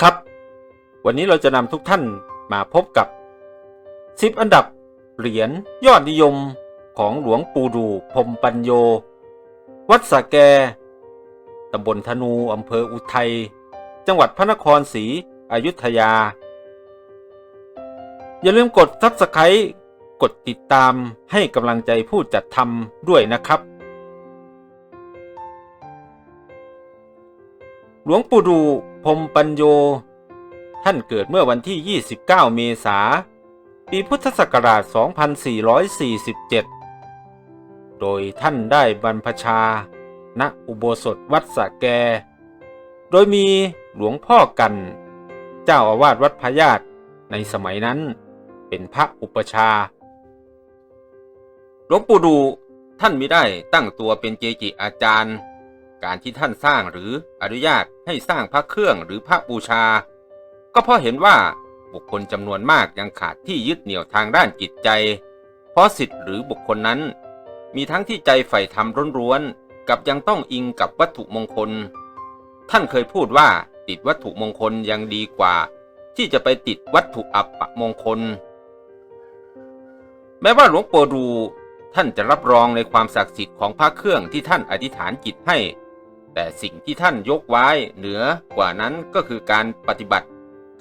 ครับ วันนี้เราจะนำทุกท่านมาพบกับ 10 อันดับเหรียญยอดนิยมของหลวงปู่ดูพรมปัญโย วัดสะแกตำบลธนูอำเภออุทัย จังหวัดพระนครศรีอยุธยา อย่าลืมกด Subscribe กดติดตามให้กำลังใจผู้จัดทำด้วยนะครับ หลวงปู่ดู พรมปัญโย ท่านเกิดเมื่อวันที่ 29 เมษายนปีพุทธศักราช 2447 โดยท่านได้บรรพชา ณ อุโบสถวัดสะแก โดยมีหลวงพ่อกัน เจ้าอาวาสวัดพญาตในสมัยนั้นเป็นพระอุปชฌาย์หลวงปู่ดูท่านมิได้ตั้งตัวเป็นเจจิอาจารย์ การที่ท่านสร้างหรืออนุญาตให้สร้างพระเครื่องหรือพระบูชา ก็เพราะเห็นว่าบุคคลจำนวนมากยังขาดที่ยึดเหนี่ยวทางด้านจิตใจ เพราะสิทธิ์หรือบุคคลนั้น มีทั้งที่ใจใฝ่ธรรมร้วนๆกับยังต้องอิงกับวัตถุมงคล ท่านเคยพูดว่าติดวัตถุมงคลยังดีกว่า ที่จะไปติดวัตถุอัปปมงคล แม้ว่าหลวงปู่ดูท่านจะรับรองในความศักดิ์สิทธิ์ของพระเครื่องที่ท่านอธิษฐานจิตให้ แต่สิ่งที่ท่านยกไว้เหนือกว่านั้นก็คือการปฏิบัติ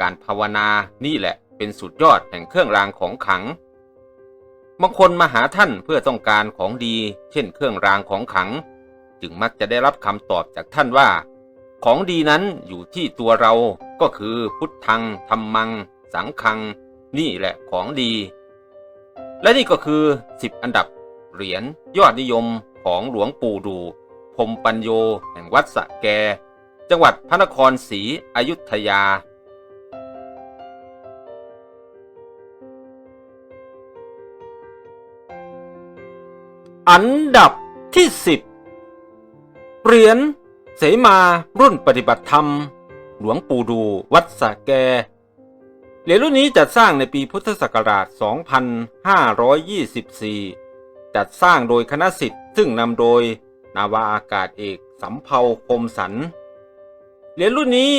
การภาวนานี่แหละเป็นสุดยอดแห่งเครื่องรางของขลัง บางคนมาหาท่านเพื่อต้องการของดี เช่น เครื่องรางของขลัง จึงมักจะได้รับคำตอบจากท่านว่า ของดีนั้นอยู่ที่ตัวเราก็คือพุทธังธรรมัง สังคัง นี่แหละของดี และนี่ก็คือ 10 อันดับเหรียญยอดนิยมของหลวงปู่ดูพ รมปัญโย แห่งวัดสะแก จังหวัดพระนครศรีอยุธยา อันดับที่ 10เหรียญเสมารุ่นปฏิบัติธรรม หลวงปู่ดูวัดสะแก เหรียญรุ่นนี้จัดสร้างในปีพุทธศักราช 2524 จัดสร้างโดยคณะสิทธิ์ซึ่งนำโดย นาวาอากาศเอกสำเภาคมสัน เหรียญรุ่นนี้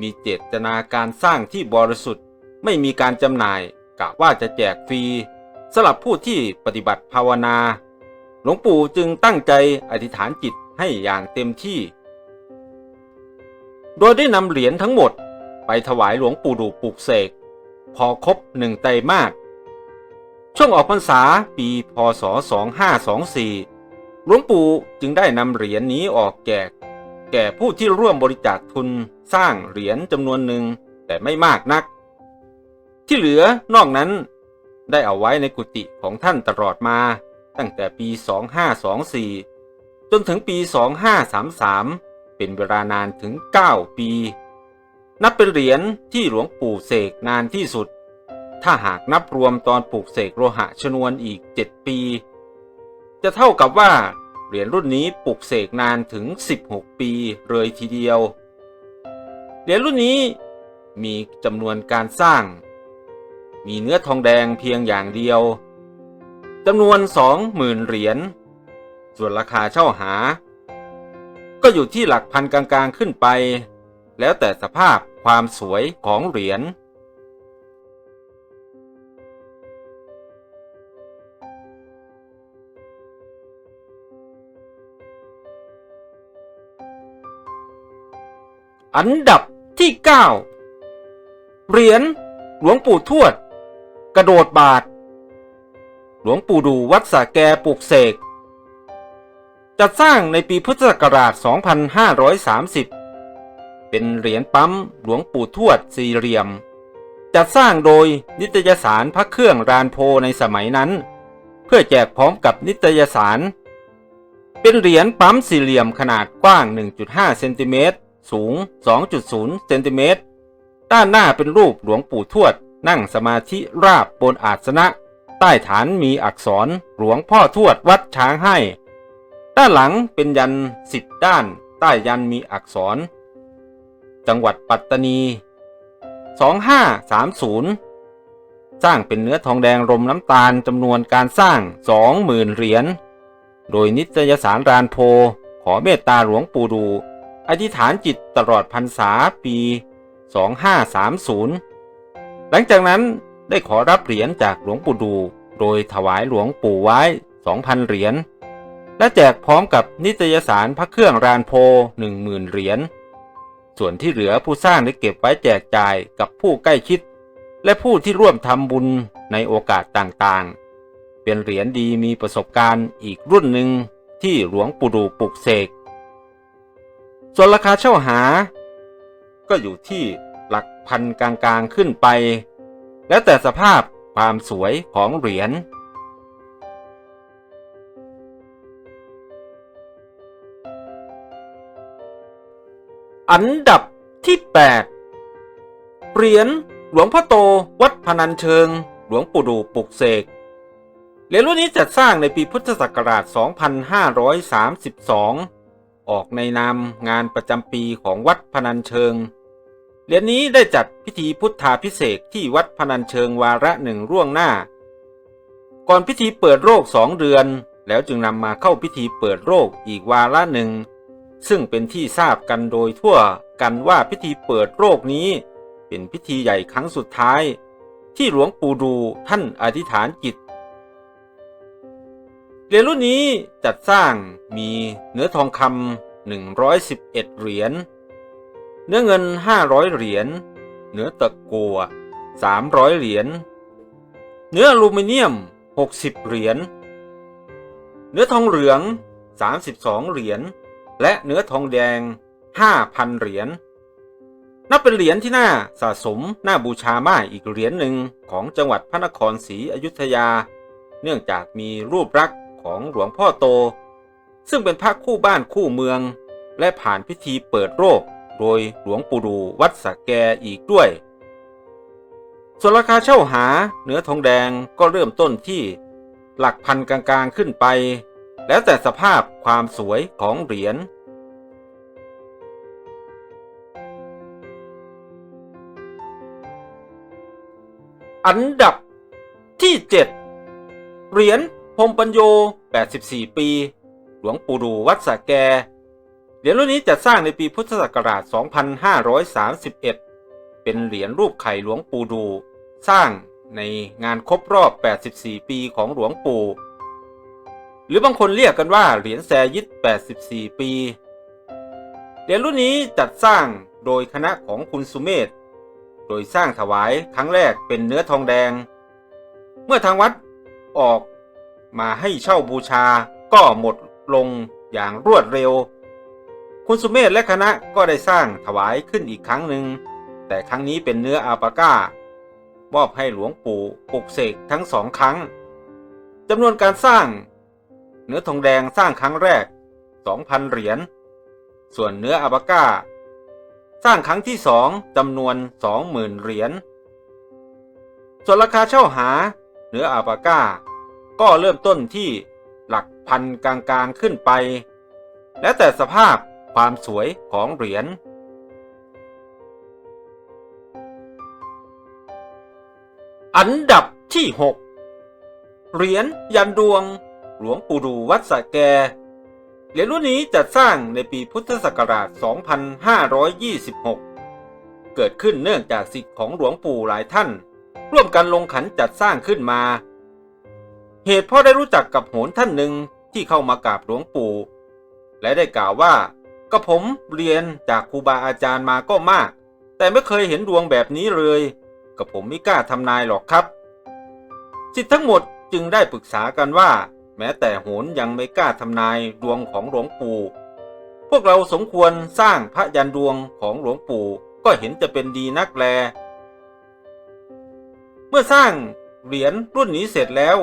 มีเจตนาการสร้างที่บริสุทธิ์ไม่มีการจำหน่ายกะว่าจะแจกฟรีสำหรับผู้ที่ปฏิบัติภาวนา หลวงปู่จึงตั้งใจอธิษฐานจิตให้อย่างเต็มที่ โดยได้นำเหรียญทั้งหมดไปถวายหลวงปู่ดูปลูกเสก พอครบหนึ่งไตรมาสช่วงออกพรรษาปีพศ 2524 หลวงปู่จึงได้นำเหรียญนี้ออกแจก แก่ผู้ที่ร่วมบริจาคทุนสร้างเหรียญจำนวนหนึ่งแต่ไม่มากนัก ที่เหลือนอกนั้นได้เอาไว้ในกุฏิของท่านตลอดมาตั้งแต่ปี 2524 จนถึงปี 2533 เป็นเวลานานถึง 9 ปี นับเป็นเหรียญที่หลวงปู่เสกนานที่สุด ถ้าหากนับรวมตอนปลูกเสกโลหะชนวนอีก 7 ปี จะเท่ากับว่า เหรียญรุ่นนี้ปลูกเสกนานถึง 16 ปีเลยทีเดียว เหรียญรุ่นนี้มีจำนวนการสร้าง มีเนื้อทองแดงเพียงอย่างเดียวจำนวน 20,000 เหรียญ ส่วนราคาเช่าหา ก็อยู่ที่หลักพันกลางๆขึ้นไป แล้วแต่สภาพความสวยของเหรียญ อันดับที่ 9 เหรียญหลวงปู่ทวด กระโดดบาท หลวงปู่ดูวัดสาแกปลูกเสก จัดสร้างในปีพุทธศักราช 2530 เป็นเหรียญปั๊มหลวงปู่ทวดสี่เหลี่ยม จัดสร้างโดยนิตยสารพระเครื่องรานโพในสมัยนั้น เพื่อแจกพร้อมกับนิตยสาร เป็นเหรียญปั๊มสี่เหลี่ยมขนาดกว้าง 1.5 เซนติเมตร สูง 2.0 เซนติเมตร ด้านหน้าเป็นรูปหลวงปู่ทวด นั่งสมาธิราบบนอาสนะ ใต้ฐานมีอักษรหลวงพ่อทวดวัดช้างให้ ด้านหลังเป็นยันสิบด้าน ใต้ยันมีอักษร จังหวัดปัตตานี 2530 สร้างเป็นเนื้อทองแดงรมน้ำตาลจำนวนการสร้าง 20,000 เหรียญ โดยนิตยสารรานโพขอเมตตาหลวงปู่ดู อธิษฐานจิตตลอดพรรษาปี 2530 หลังจากนั้นได้ขอรับเหรียญจากหลวงปู่ดู โดยถวายหลวงปู่ไว้ 2,000 เหรียญ และแจกพร้อมกับนิตยสารพระเครื่องรานโพ 10,000 เหรียญ ส่วนที่เหลือผู้สร้างได้เก็บไว้แจกจ่ายกับผู้ใกล้ชิด และผู้ที่ร่วมทำบุญในโอกาสต่างๆ เป็นเหรียญดีมีประสบการณ์อีกรุ่นหนึ่งที่หลวงปู่ดูปลุกเสก ส่วนราคาเช่าหา ก็อยู่ที่หลักพันกลางๆขึ้นไป แล้วแต่สภาพความสวยของเหรียญอันดับที่ 8 เหรียญหลวงพ่อโตวัดพนัญเชิง หลวงปู่ดูปลุกเสก เหรียญรุ่นนี้จัดสร้างในปีพุทธศักราช 2532 ออกในนามงานประจำปีของวัดพนัญเชิง เหรียญนี้ได้จัดพิธีพุทธาพิเศษที่วัดพนัญเชิงวาระหนึ่งร่วงหน้า ก่อนพิธีเปิดโรคสองเดือน แล้วจึงนำมาเข้าพิธีเปิดโรคอีกวาระหนึ่ง ซึ่งเป็นที่ทราบกันโดยทั่วกันว่าพิธีเปิดโรคนี้ เป็นพิธีใหญ่ครั้งสุดท้าย ที่หลวงปู่ดูท่านอธิษฐานจิต เหรียญรุ่นนี้จัดสร้างมีเนื้อทองคำ111 เหรียญ เนื้อเงิน 500 เหรียญ เนื้อตะกัว 300 เหรียญ เนื้ออลูมิเนียม 60 เหรียญ เนื้อทองเหลือง 32 เหรียญ และเนื้อทองแดง 5,000 เหรียญ นับเป็นเหรียญที่น่าสะสมน่าบูชามากอีกเหรียญหนึ่งของจังหวัดพระนครศรีอยุธยาเนื่องจากมีรูปลักษณ์ ของหลวงพ่อโต ซึ่งเป็นพระคู่บ้านคู่เมือง และผ่านพิธีเปิดโรคโดยหลวงปู่ดูวัดสระแกอีกด้วย ส่วนราคาเช่าหาเนื้อทองแดงก็เริ่มต้นที่หลักพันกลางๆขึ้นไป แล้วแต่สภาพความสวยของเหรียญอันดับที่ 7 เหรียญ พมปัญโย 84 ปี หลวงปู่ดูวัดสะแก เหรียญรุ่นนี้จัดสร้างในปีพุทธศักราช 2531 เป็นเหรียญรูปไข่หลวงปู่ดู สร้างในงานครบรอบ 84 ปีของหลวงปู่ หรือบางคนเรียกกันว่าเหรียญแซยิด84 ปี เหรียญรุ่นนี้จัดสร้างโดยคณะของคุณสุเมธ โดยสร้างถวายครั้งแรกเป็นเนื้อทองแดง เมื่อทางวัดออก มาให้เช่าบูชาก็หมดลงอย่างรวดเร็ว คุณสุเมธและคณะก็ได้สร้างถวายขึ้นอีกครั้งหนึ่ง แต่ครั้งนี้เป็นเนื้ออาปาก้ามอบให้หลวงปู่ปลุกเสกทั้งสองครั้งจำนวนการสร้าง เนื้อทองแดงสร้างครั้งแรก 2,000 เหรียญ ส่วนเนื้ออาปาก้า สร้างครั้งที่สองจำนวน 20,000 เหรียญ ส่วนราคาเช่าหา เนื้ออาปาก้า ก็เริ่มต้นที่หลักพันกลางๆขึ้นไป แล้วแต่สภาพความสวยของเหรียญอันดับที่ 6 เหรียญยันดวง หลวงปู่ดูวัดสะแก เหรียญรุ่นนี้จัดสร้างในปีพุทธศักราช 2526 เกิดขึ้นเนื่องจากสิทธิ์ของหลวงปู่หลายท่าน ร่วมกันลงขันจัดสร้างขึ้นมา เหตุเพราะได้รู้จักกับโหนท่านหนึ่งที่เข้ามากราบหลวงปู่ และได้กล่าวว่าก็ผมเรียนจากครูบาอาจารย์มาก็มาก แต่ไม่เคยเห็นดวงแบบนี้เลยก็ผมไม่กล้าทำนายหรอกครับสิทธิ์ทั้งหมดจึงได้ปรึกษากันว่า แม้แต่โหนยังไม่กล้าทำนายดวงของหลวงปู่พวกเราสมควรสร้างพระยันดวงของหลวงปู่ก็เห็นจะเป็นดีนักแล เมื่อสร้างเหรียญรุ่นนี้เสร็จแล้ว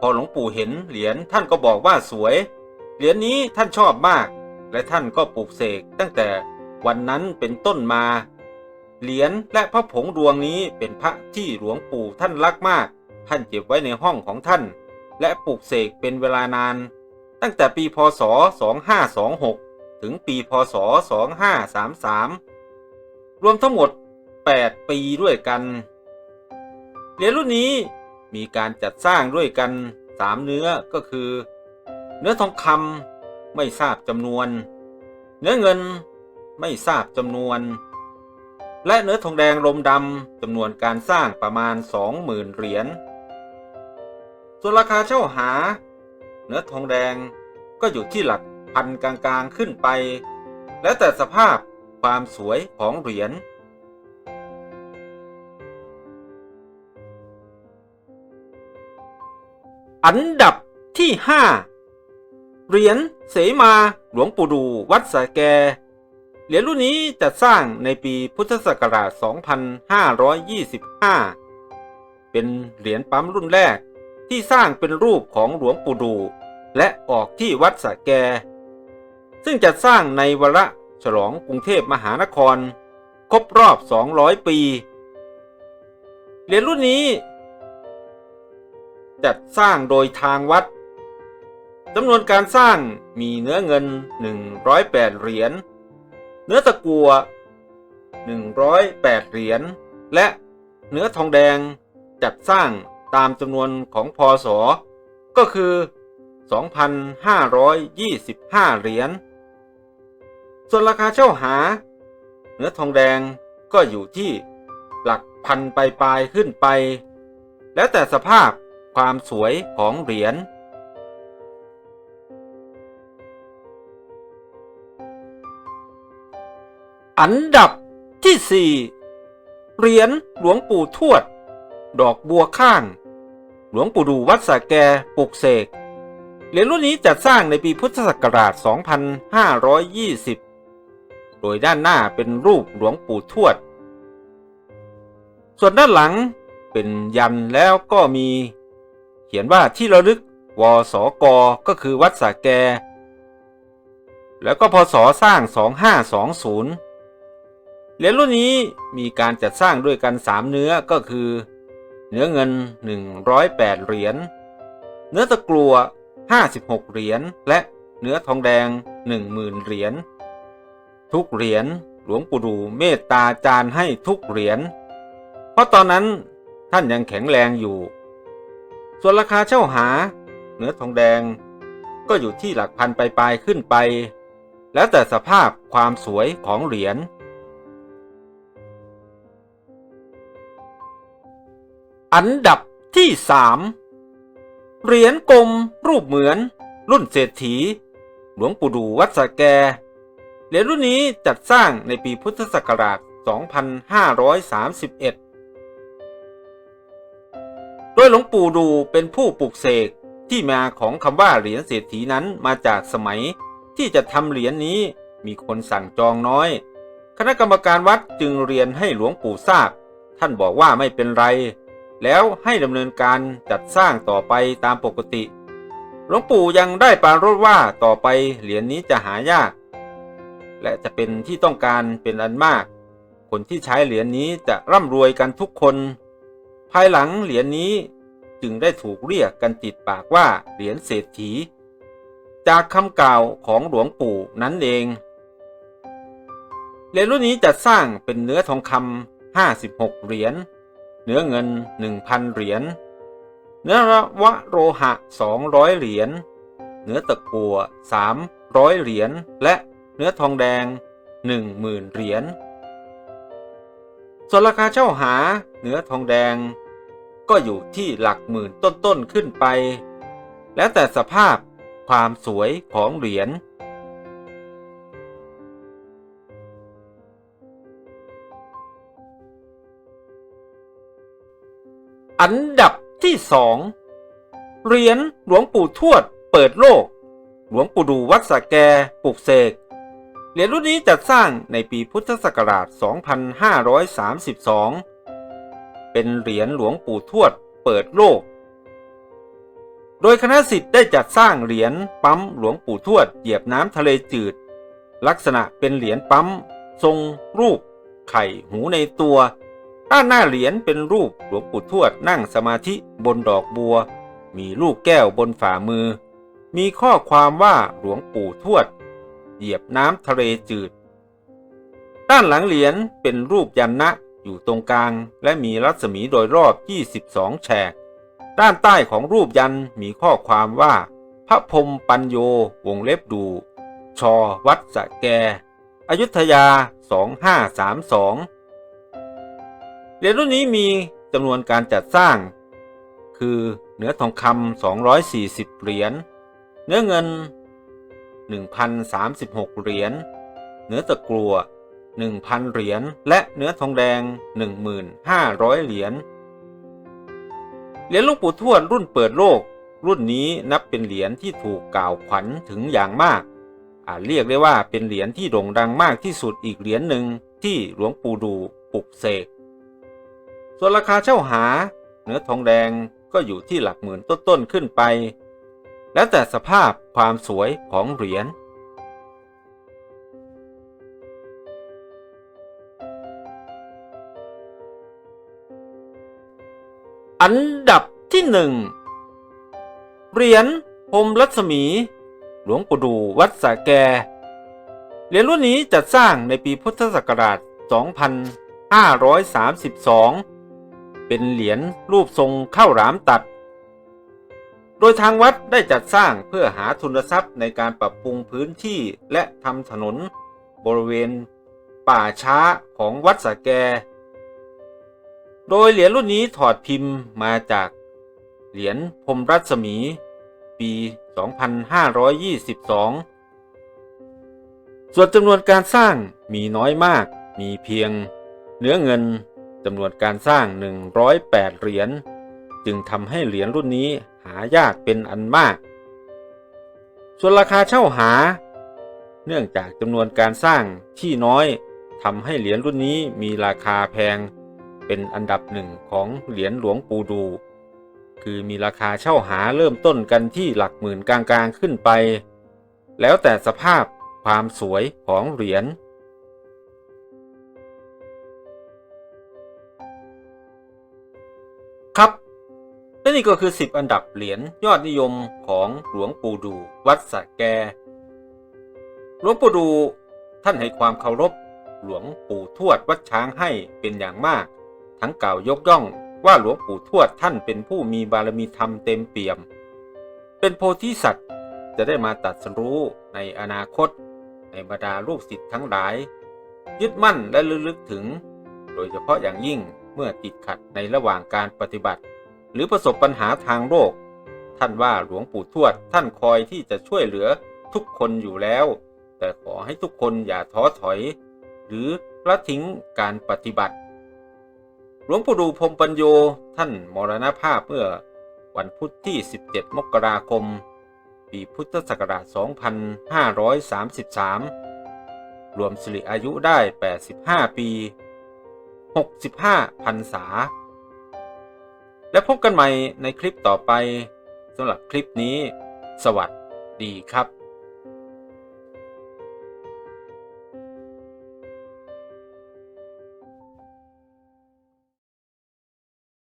พอหลวงปู่เห็นเหรียญท่านก็บอกว่าสวย เหรียญนี้ท่านชอบมาก และท่านก็ปลูกเสกตั้งแต่วันนั้นเป็นต้นมา เหรียญและพระผงดวงนี้เป็นพระที่หลวงปู่ท่านรักมาก ท่านเก็บไว้ในห้องของท่าน และปลูกเสกเป็นเวลานาน ตั้งแต่ปีพศ 2526 ถึงปีพศ 2533 รวมทั้งหมด 8 ปีด้วยกัน เหรียญรุ่นนี้ มีการจัดสร้างด้วยกัน3เนื้อก็คือ เนื้อทองคำไม่ทราบจำนวน เนื้อเงินไม่ทราบจำนวน และเนื้อทองแดงลมดำจำนวนการสร้างประมาณ 20,000 เหรียญส่วนราคาเช่าหา เนื้อทองแดงก็อยู่ที่หลักพันกลางๆขึ้นไป แล้วแต่สภาพความสวยของเหรียญ อันดับที่ 5 เหรียญเสมาหลวงปู่ดูวัดสะแก เหรียญรุ่นนี้จัดสร้างในปีพุทธศักราช 2525 เป็นเหรียญปั๊มรุ่นแรกที่สร้างเป็นรูปของหลวงปู่ดู และออกที่วัดสะแก ซึ่งจัดสร้างในวระฉลองกรุงเทพมหานคร ครบรอบ 200 ปี เหรียญรุ่นนี้ จัดสร้างโดยทางวัดจำนวนการสร้างมีเนื้อเงิน 108 เหรียญ เนื้อตะกัว 108 เหรียญ และเนื้อทองแดงจัดสร้างตามจำนวนของพศก็คือ 2,525 เหรียญ ส่วนราคาเช่าหา เนื้อทองแดงก็อยู่ที่หลักพันปลายๆขึ้นไป แล้วแต่สภาพ ความสวยของเหรียญ อันดับที่4เหรียญหลวงปู่ทวด ดอกบัวข้าง หลวงปู่ดูวัดสะแกปลุกเสก เหรียญรุ่นนี้จัดสร้างในปีพุทธศักราช 2520 โดยด้านหน้าเป็นรูปหลวงปู่ทวด ส่วนด้านหลังเป็นยันแล้วก็มี เขียนว่าที่ระลึกวสกก็คือวัดสระแก แล้วก็พศสร้าง 2520 เหรียญรุ่นนี้มีการจัดสร้างด้วยกัน 3 เนื้อก็คือ เนื้อเงิน 108 เหรียญ เนื้อตะกรัว 56 เหรียญ และเนื้อทองแดง 10,000 เหรียญ ทุกเหรียญหลวงปู่ดูเมตตาจารให้ทุกเหรียญ เพราะตอนนั้นท่านยังแข็งแรงอยู่ ส่วนราคาเช่าหา เนื้อทองแดง ก็อยู่ที่หลักพันปลายๆขึ้นไป แล้วแต่สภาพความสวยของเหรียญอันดับที่ 3 เหรียญกลมรูปเหมือน รุ่นเศรษฐี หลวงปู่ดูวัดสะแก เหรียญรุ่นนี้จัดสร้างในปีพุทธศักราช 2531โด ยหลวงปู่ดูเป็นผู้ปลุกเสกที่มาของคำว่าเหรียญเศรษฐีนั้นมาจากสมัยที่จะทำเหรียญนี้มีคนสั่งจองน้อย คณะกรรมการวัดจึงเรียนให้หลวงปู่ทราบ ท่านบอกว่าไม่เป็นไร แล้วให้ดำเนินการจัดสร้างต่อไปตามปกติ หลวงปู่ยังได้ปรารภว่าต่อไปเหรียญนี้จะหายาก และจะเป็นที่ต้องการเป็นอันมาก คนที่ใช้เหรียญนี้จะร่ำรวยกันทุกคน ภายหลังเหรียญนี้ จึงได้ถูกเรียกกันติดปากว่าเหรียญเศรษฐี จากคำกล่าวของหลวงปู่นั้นเองเหรียญรุ่นนี้จัดสร้างเป็นเนื้อทองคำ56 เหรียญ เนื้อเงิน 1,000 เหรียญ เนื้อระวะโลหะ 200 เหรียญ เนื้อตะกัว 300 เหรียญ และเนื้อทองแดง 10,000 เหรียญส่วนราคาเช่าหาเนื้อทองแดง ก็อยู่ที่หลักหมื่นต้นๆขึ้นไป แล้วแต่สภาพความสวยของเหรียญอันดับที่สองเหรียญหลวงปู่ทวดเปิดโลก หลวงปู่ดูวัดสะแกปลุกเสกเหรียญรุ่นนี้จัดสร้างในปีพุทธศักราช 2532 เป็นเหรียญหลวงปู่ทวดเปิดโลก โดยคณะสิทธิ์ได้จัดสร้างเหรียญปั๊มหลวงปู่ทวดเหยียบน้ำทะเลจืด ลักษณะเป็นเหรียญปั๊ม ทรงรูป ไข่หูในตัวด้านหน้าเหรียญเป็นรูปหลวงปู่ทวดนั่งสมาธิบนดอกบัว มีลูกแก้วบนฝ่ามือ มีข้อความว่าหลวงปู่ทวด เหยียบน้ำทะเลจืด ด้านหลังเหรียญเป็นรูปยันนะ อยู่ตรงกลาง และมีรัศมีโดยรอบ 22 แฉก ด้านใต้ของรูปยันมีข้อความว่า พระพรมปัญโยวงเล็บดูชอวัดสะแก อยุธยา 2532 เหรียญรุ่นนี้มีจำนวนการจัดสร้าง คือเนื้อทองคำ240 เหรียญ เนื้อเงิน 1,036 เหรียญ เนื้อตะกั่ว 1,000 เหรียญ และเนื้อทองแดง 1,500 เหรียญ เหรียญหลวงปู่ทวดรุ่นเปิดโลก รุ่นนี้นับเป็นเหรียญที่ถูกกล่าวขวัญถึงอย่างมากอาจเรียกได้ว่าเป็นเหรียญที่โด่งดังมากที่สุดอีกเหรียญหนึ่งที่หลวงปู่ดูปลุกเสก ส่วนราคาเช่าหา เนื้อทองแดงก็อยู่ที่หลักหมื่นต้นๆขึ้นไป แล้วแต่สภาพความสวยของเหรียญ อันดับที่หนึ่งเหรียญพรมรัศมี หลวงปู่ดูวัดสะแก เหรียญรุ่นนี้จัดสร้างในปีพุทธศักราช 2532 เป็นเหรียญรูปทรงข้าวหลามตัด โดยทางวัดได้จัดสร้างเพื่อหาทุนทรัพย์ในการปรับปรุงพื้นที่และทำถนนบริเวณป่าช้าของวัดสะแก โดยเหรียญรุ่นนี้ถอดพิมพ์มาจากเหรียญพรมรัศมี ปี 2522 ส่วนจำนวนการสร้างมีน้อยมาก มีเพียงเนื้อเงินจำนวนการสร้าง 108 เหรียญ จึงทำให้เหรียญรุ่นนี้หายากเป็นอันมาก ส่วนราคาเช่าหา เนื่องจากจำนวนการสร้างที่น้อยทำให้เหรียญรุ่นนี้มีราคาแพง เป็นอันดับหนึ่งของเหรียญหลวงปู่ดู คือมีราคาเช่าหาเริ่มต้นกันที่หลักหมื่นกลางๆขึ้นไป แล้วแต่สภาพความสวยของเหรียญครับและนี่ก็คือ 10 อันดับเหรียญยอดนิยมของหลวงปู่ดู วัดสระแก หลวงปู่ดูท่านให้ความเคารพหลวงปู่ทวดวัดช้างให้เป็นอย่างมาก ทั้งกล่าวยกย่องว่าหลวงปู่ทวดท่านเป็นผู้มีบารมีธรรมเต็มเปี่ยม เป็นโพธิสัตว์จะได้มาตัดสรู้ในอนาคต ในบรรดาลูกศิษย์ทั้งหลาย ยึดมั่นและลึกถึง โดยเฉพาะอย่างยิ่งเมื่อติดขัดในระหว่างการปฏิบัติ หรือประสบปัญหาทางโลก ท่านว่าหลวงปู่ทวดท่านคอยที่จะช่วยเหลือทุกคนอยู่แล้ว แต่ขอให้ทุกคนอย่าท้อถอย หรือละทิ้งการปฏิบัติ หลวงปู่ดูพรมปัญโยท่านมรณภาพเมื่อวันพุธที่ 17 มกราคม ปีพุทธศักราช 2533 รวมสิริอายุได้ 85 ปี 65 พรรษา และพบกันใหม่ในคลิปต่อไปสำหรับคลิปนี้ สวัสดีครับ